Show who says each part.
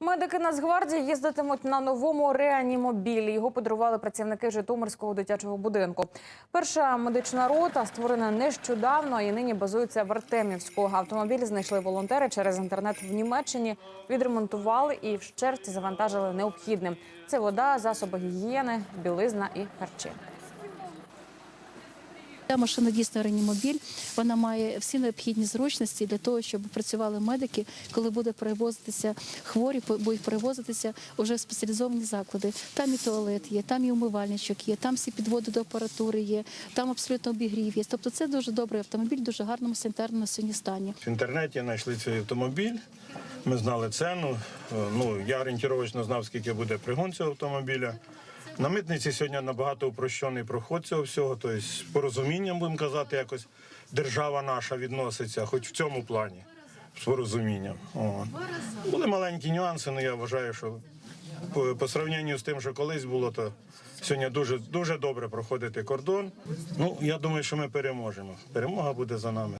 Speaker 1: Медики Нацгвардії їздитимуть на новому реанімобілі. Його подарували працівники Житомирського дитячого будинку. Перша медична рота створена нещодавно і нині базується в Артемівську. Автомобіль знайшли волонтери через інтернет в Німеччині, відремонтували і вщерть завантажили необхідним. Це вода, засоби гігієни, білизна і харчі.
Speaker 2: Ця машина дійсно реанімобіль. Вона має всі необхідні зручності для того, щоб працювали медики, коли буде перевозитися хворі, будуть перевозитися уже в спеціалізовані заклади. Там і туалет є, там і умивальничок є, там всі підводи до апаратури є, там абсолютно обігрів є. Тобто це дуже добрий автомобіль, дуже гарному санітарному сьогодні стані.
Speaker 3: В інтернеті знайшли цей автомобіль. Ми знали ціну. Е, Ну, я орієнтировочно знав, скільки буде пригон цього автомобіля. На митниці сьогодні набагато упрощений проход цього всього, тобто з порозумінням, будемо казати, якось держава наша відноситься, хоч в цьому плані, з порозумінням. Були маленькі нюанси, але я вважаю, що по, по сравненню з тим, що колись було, то сьогодні дуже, дуже добре проходити кордон. Ну, я думаю, що ми переможемо. Перемога буде за нами.